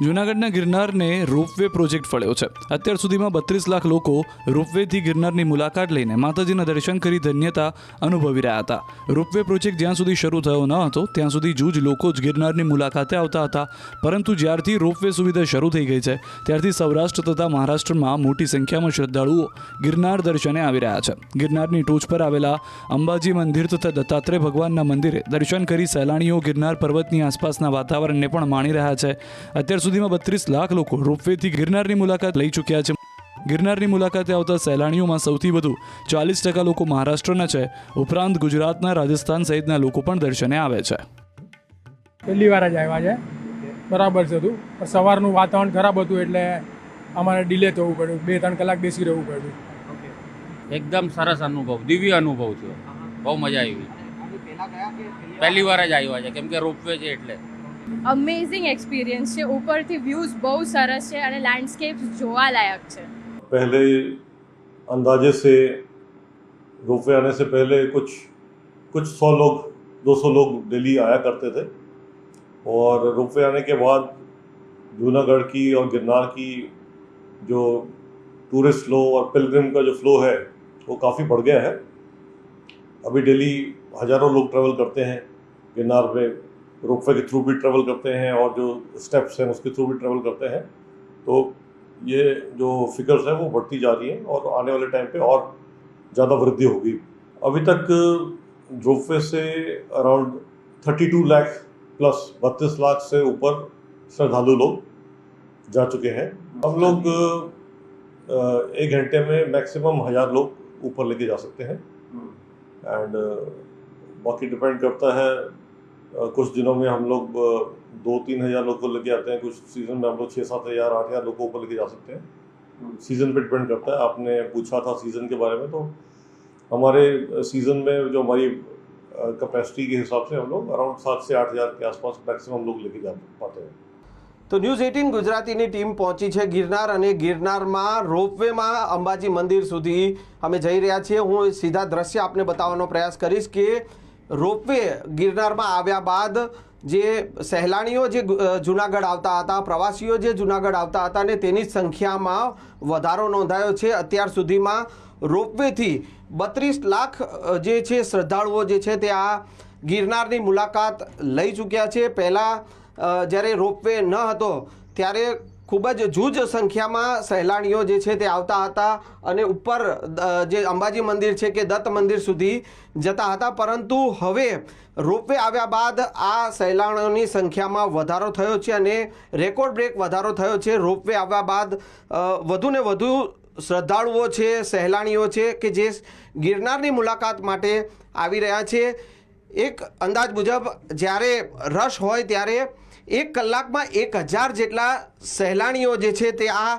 જૂનાગઢના ગિરનારને ropeway project ફળ્યો છે. અત્યાર સુધીમાં બત્રીસ લાખ લોકો રોપવેથી ગિરનારની મુલાકાત લઈને માતાજીના દર્શન કરી ધન્યતા અનુભવી રહ્યા હતા. રોપવે પ્રોજેક્ટ જ્યાં સુધી શરૂ થયો ન હતો, ત્યાં સુધી જૂજ લોકો જ ગિરનારની મુલાકાતે આવતા હતા. પરંતુ જ્યારથી રોપવે સુવિધા શરૂ થઈ ગઈ છે, ત્યારથી સૌરાષ્ટ્ર તથા મહારાષ્ટ્રમાં મોટી સંખ્યામાં શ્રદ્ધાળુઓ ગિરનાર દર્શને આવી રહ્યા છે. ગિરનારની ટોચ પર આવેલા અંબાજી મંદિર તથા દત્તાત્રેય ભગવાનના મંદિરે દર્શન કરી સહેલાણીઓ ગિરનાર પર્વતની આસપાસના વાતાવરણને પણ માણી રહ્યા છે. અત્યાર સુધીમાં બત્રીસ લાખ લોકો રોપવેથી ગિરનારની મુલાકાત લઈ ચૂક્યા છે. ગિરનારની મુલાકાતે આવતા સહેલાણીઓમાં સૌથી વધુ ચાલીસ ટકા લોકો મહારાષ્ટ્રના છે. ઉપરાંત ગુજરાતના રાજસ્થાન સહિતના લોકો પણ દર્શને આવે છે. પહેલી વાર જ આવ્યા છે. બરાબર છે હતું પણ સવારનું વાતાવરણ ખરાબ હતું એટલે અમારે ડિલે થવું પડ્યું. બે ત્રણ કલાક બેસી રહેવું પડ્યું. એકદમ સરસ અનુભવ દિવ્ય અનુભવ થયો. બહુ મજા આવી. પહેલી વાર જ આવ્યા છે. કેમ કે રોપવે છે એટલે. અમેઝિંગ એક્સપિરિયન્સ છે ઉપરથી વ્યૂઝ બહુ સરસ છે અને લેન્ડસ્કેપ્સ જોવાલાયક છે पहले अंदाजे से रोपवे आने से पहले कुछ कुछ सौ लोग 200 लोग दिल्ली आया करते थे और रोपवे आने के बाद जूनागढ़ की और गिरनार की जो टूरिस्ट फ्लो और पिलग्रिम का जो फ्लो है वो काफ़ी बढ़ गया है अभी डेली हज़ारों लोग ट्रैवल करते हैं गिरनार में रोपवे के थ्रू भी ट्रेवल करते हैं और जो स्टेप्स हैं उसके थ्रू भी ट्रेवल करते हैं। तो ये जो फिगर्स हैं वो बढ़ती जा रही हैं और आने वाले टाइम पे और ज़्यादा वृद्धि होगी। अभी तक रोपवे से अराउंड 32 लाख प्लस बत्तीस लाख से ऊपर श्रद्धालु लोग जा चुके हैं। हम लोग एक घंटे में मैक्सिमम हज़ार लोग ऊपर लेके जा सकते हैं। एंड बाकी डिपेंड करता है कुछ दिनों में हम लोग अ, दो तीन हज़ार लोग को लेके आते हैं कुछ सीज़न में हम लोग छः सात हज़ार आठ हज़ार लोग को ऊपर लेके जा सकते हैं सीज़न पे डिपेंड करता है आपने पूछा था सीज़न के बारे में तो हमारे सीज़न में जो हमारी कैपेसिटी के हिसाब से हम लोग अराउंड सात से आठ हज़ार के आसपास मैक्सिमम लोग लेके जा पाते हैं તો ન્યૂઝ એટીન ગુજરાતીની ટીમ પહોંચી છે ગિરનાર અને ગિરનારમાં રોપવેમાં અંબાજી મંદિર સુધી અમે જઈ રહ્યા છીએ હું સીધા દ્રશ્ય આપને બતાવવાનો પ્રયાસ કરીશ કે રોપવે ગિરનારમાં આવ્યા બાદ જે સહેલાણીઓ જે જૂનાગઢ આવતા હતા, પ્રવાસીઓ જે જુનાગઢ આવતા હતા ને તેની સંખ્યામાં વધારો નોંધાયો છે. અત્યાર સુધીમાં રોપવેથી બત્રીસ લાખ જે છે શ્રદ્ધાળુઓ જે છે તે આ ગિરનારની મુલાકાત લઈ ચૂક્યા છે. પહેલાં જ્યારે રોપવે ન હતો, ત્યારે ખૂબ જ જૂજ સંખ્યામાં સહેલાણીઓ જે છે તે આવતા હતા અને ઉપર જે અંબાજી મંદિર છે કે દત્ત મંદિર સુધી જતા હતા. પરંતુ હવે રોપવે આવ્યા બાદ આ સહેલાણીઓની સંખ્યામાં વધારો થયો છે અને રેકોર્ડ બ્રેક વધારો થયો છે. રોપવે આવ્યા બાદ વધુને વધુ શ્રદ્ધાળુઓ છે, સહેલાણીઓ છે કે જે ગિરનારની મુલાકાત માટે આવી રહ્યા છે. એક અંદાજ મુજબ જ્યારે રશ હોય ત્યારે એક કલાકમાં એક હજાર જેટલા સહેલાણીઓ જે છે તે આ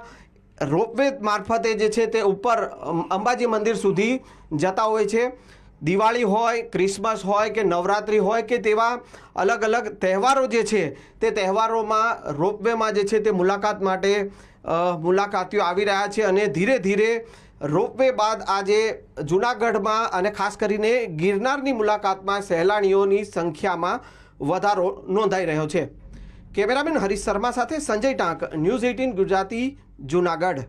રોપવે મારફતે જે છે તે ઉપર અંબાજી મંદિર સુધી જતા હોય છે. દિવાળી હોય, ક્રિસમસ હોય કે નવરાત્રિ હોય કે તેવા અલગ અલગ તહેવારો જે છે તે તહેવારોમાં, રોપવેમાં જે છે તે મુલાકાત માટે મુલાકાતીઓ આવી રહ્યા છે અને ધીરે ધીરે રોપવે બાદ આજે જૂનાગઢમાં અને ખાસ કરીને ગિરનારની મુલાકાતમાં સહેલાણીઓની સંખ્યામાં વધારો નોંધાઈ રહ્યો છે. કેમેરામેન હરીશ શર્મા સાથે સંજય ટાંક ન્યૂઝ એઇટીન ગુજરાતી જૂનાગઢ.